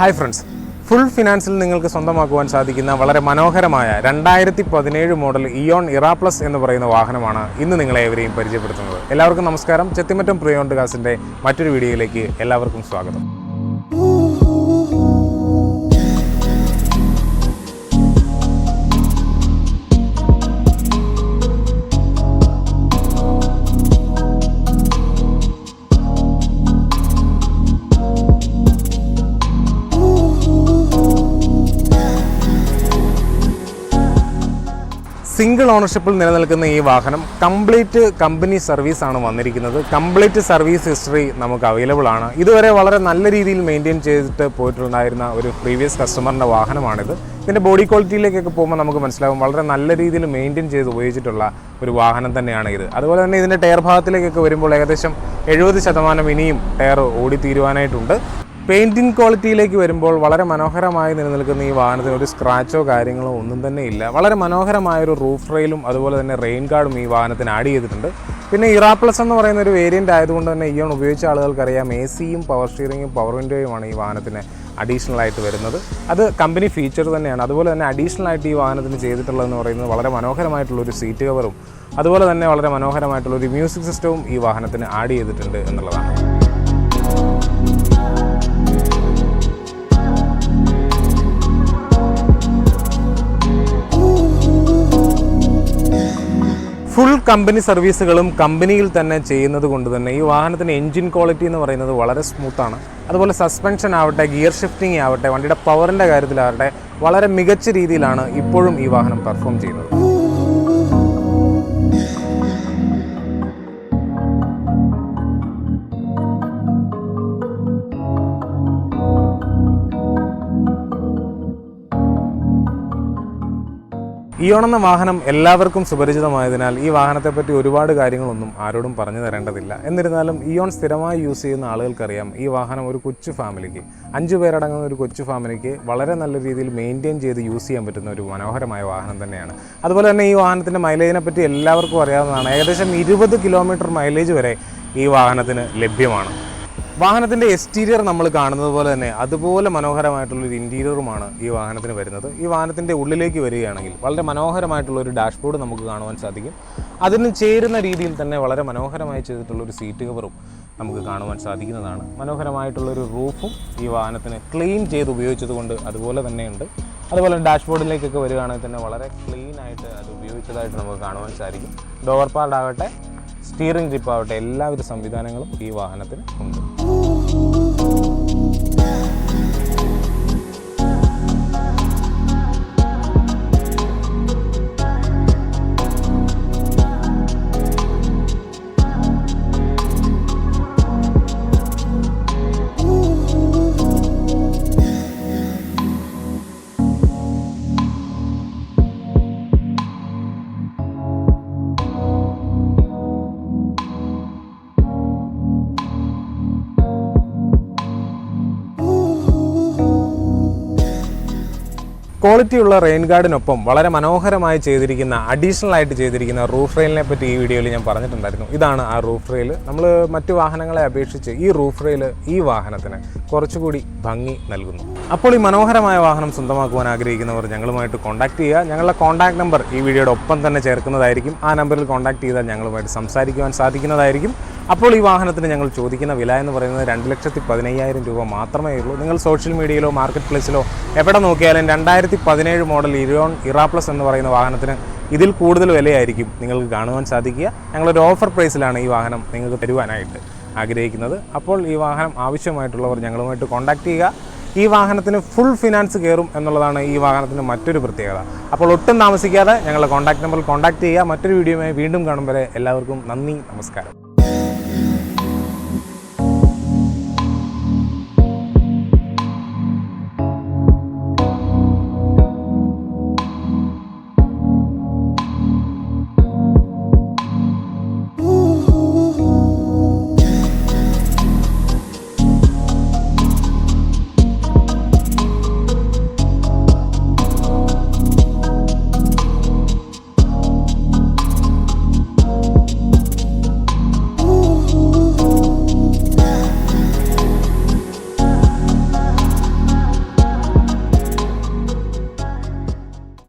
Hi friends full ഫിനാൻസിൽ നിങ്ങൾക്ക് സ്വന്തമാക്കുവാൻ സാധിക്കുന്ന വളരെ മനോഹരമായ രണ്ടായിരത്തി പതിനേഴ് മോഡൽ ഇയോൺ ഇറാ പ്ലസ് എന്ന് പറയുന്ന വാഹനമാണ് ഇന്ന് നിങ്ങളെ ഏവരെയും പരിചയപ്പെടുത്തുന്നത്. എല്ലാവർക്കും നമസ്കാരം. ചെത്തിമറ്റം പ്രിയോണ്ട് കാസിന്റെ മറ്റൊരു വീഡിയോയിലേക്ക് എല്ലാവർക്കും സ്വാഗതം. സിംഗിൾ ഓണർഷിപ്പിൽ നിലനിൽക്കുന്ന ഈ വാഹനം കംപ്ലീറ്റ് കമ്പനി സർവീസ് ആണ് വന്നിരിക്കുന്നത്. കംപ്ലീറ്റ് സർവീസ് ഹിസ്റ്ററി നമുക്ക് അവൈലബിൾ ആണ്. ഇതുവരെ വളരെ നല്ല രീതിയിൽ മെയിന്റെയിൻ ചെയ്തിട്ട് പോയിട്ടുണ്ടായിരുന്ന ഒരു പ്രീവിയസ് കസ്റ്റമറിന്റെ വാഹനമാണിത്. ഇതിന്റെ ബോഡി ക്വാളിറ്റിയിലേക്കൊക്കെ പോകുമ്പോൾ നമുക്ക് മനസ്സിലാകും വളരെ നല്ല രീതിയിൽ മെയിന്റെയിൻ ചെയ്ത് ഉപയോഗിച്ചിട്ടുള്ള ഒരു വാഹനം തന്നെയാണ് ഇത്. അതുപോലെ തന്നെ ഇതിന്റെ ടയർ ഭാഗത്തിലേക്കൊക്കെ വരുമ്പോൾ ഏകദേശം എഴുപത് ശതമാനം ഇനിയും ടയർ ഓടി തീരുവാനായിട്ടുണ്ട് പെയിന്റിംഗ് ക്വാളിറ്റിയിലേക്ക് വരുമ്പോൾ വളരെ മനോഹരമായി നിലനിൽക്കുന്ന ഈ വാഹനത്തിന് ഒരു സ്ക്രാച്ചോ കാര്യങ്ങളോ ഒന്നും തന്നെ ഇല്ല. വളരെ മനോഹരമായ ഒരു റൂഫ് റെയിലും അതുപോലെ തന്നെ റെയിൻ ഗാർഡും ഈ വാഹനത്തിന് ആഡ് ചെയ്തിട്ടുണ്ട്. പിന്നെ ഇറാപ്ലസ് എന്ന് പറയുന്ന ഒരു വേരിയന്റ് ആയതുകൊണ്ട് തന്നെ ഇയോൺ ഉപയോഗിച്ച ആളുകൾക്കറിയാം എ സിയും പവർ സ്റ്റിയറിങ്ങും പവർ വിൻഡോയുമാണ് ഈ വാഹനത്തിന് അഡീഷണൽ ആയിട്ട് വരുന്നത്. അത് കമ്പനി ഫീച്ചർ തന്നെയാണ്. അതുപോലെ തന്നെ അഡീഷണൽ ആയിട്ട് ഈ വാഹനത്തിന് ചെയ്തിട്ടുള്ളതെന്ന് പറയുന്നത് വളരെ മനോഹരമായിട്ടുള്ള ഒരു സീറ്റ് കവറും അതുപോലെ തന്നെ വളരെ മനോഹരമായിട്ടുള്ള ഒരു മ്യൂസിക് സിസ്റ്റവും ഈ വാഹനത്തിന് ആഡ് ചെയ്തിട്ടുണ്ട് എന്നുള്ളതാണ്. ഫുൾ കമ്പനി സർവീസുകളും കമ്പനിയിൽ തന്നെ ചെയ്യുന്നത് കൊണ്ട് തന്നെ ഈ വാഹനത്തിന്റെ എൻജിൻ ക്വാളിറ്റി എന്ന് പറയുന്നത് വളരെ സ്മൂത്താണ്. അതുപോലെ സസ്പെൻഷൻ ആവട്ടെ ഗിയർ ഷിഫ്റ്റിംഗ് ആവട്ടെ വണ്ടിയുടെ പവറിന്റെ കാര്യത്തിലാവട്ടെ വളരെ മികച്ച രീതിയിലാണ് ഇപ്പോഴും ഈ വാഹനം പെർഫോം ചെയ്യുന്നത്. ഇയോൺ എന്ന വാഹനം എല്ലാവർക്കും സുപരിചിതമായതിനാൽ ഈ വാഹനത്തെപ്പറ്റി ഒരുപാട് കാര്യങ്ങളൊന്നും ആരോടും പറഞ്ഞു തരേണ്ടതില്ല. എന്നിരുന്നാലും ഇയോൺ സ്ഥിരമായി യൂസ് ചെയ്യുന്ന ആളുകൾക്കറിയാം ഈ വാഹനം ഒരു കൊച്ചു ഫാമിലിക്ക് അഞ്ചു പേരടങ്ങുന്ന ഒരു കൊച്ചു ഫാമിലിക്ക് വളരെ നല്ല രീതിയിൽ മെയിന്റെയിൻ ചെയ്ത് യൂസ് ചെയ്യാൻ പറ്റുന്ന ഒരു മനോഹരമായ വാഹനം തന്നെയാണ്. അതുപോലെ തന്നെ ഈ വാഹനത്തിന്റെ മൈലേജിനെ പറ്റി എല്ലാവർക്കും അറിയാവുന്നതാണ്. ഏകദേശം ഇരുപത് കിലോമീറ്റർ മൈലേജ് വരെ ഈ വാഹനത്തിന് ലഭ്യമാണ്. വാഹനത്തിന്റെ എക്സ്റ്റീരിയർ നമ്മൾ കാണുന്നത് പോലെ തന്നെ അതുപോലെ മനോഹരമായിട്ടുള്ളൊരു ഇന്റീരിയറുമാണ് ഈ വാഹനത്തിന് വരുന്നത്. ഈ വാഹനത്തിന്റെ ഉള്ളിലേക്ക് വരികയാണെങ്കിൽ വളരെ മനോഹരമായിട്ടുള്ള ഒരു ഡാഷ്ബോർഡ് നമുക്ക് കാണുവാൻ സാധിക്കും. അതിന് ചേരുന്ന രീതിയിൽ തന്നെ വളരെ മനോഹരമായി ചെയ്തിട്ടുള്ള ഒരു സീറ്റ് കവറും നമുക്ക് കാണുവാൻ സാധിക്കുന്നതാണ്. മനോഹരമായിട്ടുള്ളൊരു റൂഫും ഈ വാഹനത്തിന് ക്ലീൻ ചെയ്ത് ഉപയോഗിച്ചത് കൊണ്ട് അതുപോലെ തന്നെയുണ്ട്. അതുപോലെ ഡാഷ്ബോർഡിലേക്കൊക്കെ വരികയാണെങ്കിൽ തന്നെ വളരെ ക്ലീൻ ആയിട്ട് അത് ഉപയോഗിച്ചതായിട്ട് നമുക്ക് കാണുവാൻ സാധിക്കും. ഡോവർ ആവട്ടെ സ്റ്റിയറിംഗ് ഗ്രിപ്പ് ആവട്ടെ എല്ലാവിധ സംവിധാനങ്ങളും ഈ വാഹനത്തിന് ഉണ്ട്. ക്വാളിറ്റിയുള്ള റെയിൻ ഗാർഡിനൊപ്പം വളരെ മനോഹരമായി ചെയ്തിരിക്കുന്ന അഡീഷണൽ ആയിട്ട് ചെയ്തിരിക്കുന്ന റൂഫ് റെയിലിനെ പറ്റി ഈ വീഡിയോയിൽ ഞാൻ പറഞ്ഞിട്ടുണ്ടായിരുന്നു. ഇതാണ് ആ റൂഫ് റെയിൽ നമ്മൾ മറ്റു വാഹനങ്ങളെ അപേക്ഷിച്ച് ഈ റൂഫ് റെയിൽ ഈ വാഹനത്തിന് കുറച്ചുകൂടി ഭംഗി നൽകുന്നു. അപ്പോൾ ഈ മനോഹരമായ വാഹനം സ്വന്തമാക്കുവാൻ ആഗ്രഹിക്കുന്നവർ ഞങ്ങളുമായിട്ട് കോൺടാക്ട് ചെയ്യുക. ഞങ്ങളുടെ കോൺടാക്ട് നമ്പർ ഈ വീഡിയോയുടെ ഒപ്പം തന്നെ ചേർക്കുന്നതായിരിക്കും. ആ നമ്പറിൽ കോൺടാക്ട് ചെയ്താൽ ഞങ്ങളുമായിട്ട് സംസാരിക്കുവാൻ സാധിക്കുന്നതായിരിക്കും. അപ്പോൾ ഈ വാഹനത്തിന് ഞങ്ങൾ ചോദിക്കുന്ന വില എന്ന് പറയുന്നത് രണ്ട് ലക്ഷത്തി പതിനയ്യായിരം രൂപ മാത്രമേ ഉള്ളൂ. നിങ്ങൾ സോഷ്യൽ മീഡിയയിലോ മാർക്കറ്റ് പ്ലേസിലോ എവിടെ നോക്കിയാലും രണ്ടായിരത്തി പതിനേഴ് മോഡൽ ഇരോൺ ഇറാ പ്ലസ് എന്ന് പറയുന്ന വാഹനത്തിന് ഇതിൽ കൂടുതൽ വിലയായിരിക്കും നിങ്ങൾക്ക് കാണുവാൻ സാധിക്കുക. ഞങ്ങളൊരു ഓഫർ പ്രൈസിലാണ് ഈ വാഹനം നിങ്ങൾക്ക് തരുവാനായിട്ട് ആഗ്രഹിക്കുന്നത്. അപ്പോൾ ഈ വാഹനം ആവശ്യമായിട്ടുള്ളവർ ഞങ്ങളുമായിട്ട് കോൺടാക്ട് ചെയ്യുക. ഈ വാഹനത്തിന് ഫുൾ ഫിനാൻസ് കയറും എന്നുള്ളതാണ് ഈ വാഹനത്തിന് മറ്റൊരു പ്രത്യേകത. അപ്പോൾ ഒട്ടും താമസിക്കാതെ ഞങ്ങളുടെ കോൺടാക്ട് നമ്പറിൽ കോൺടാക്ട് ചെയ്യുക. മറ്റൊരു വീഡിയോയുമായി വീണ്ടും കാണും വരെ എല്ലാവർക്കും നന്ദി നമസ്കാരം.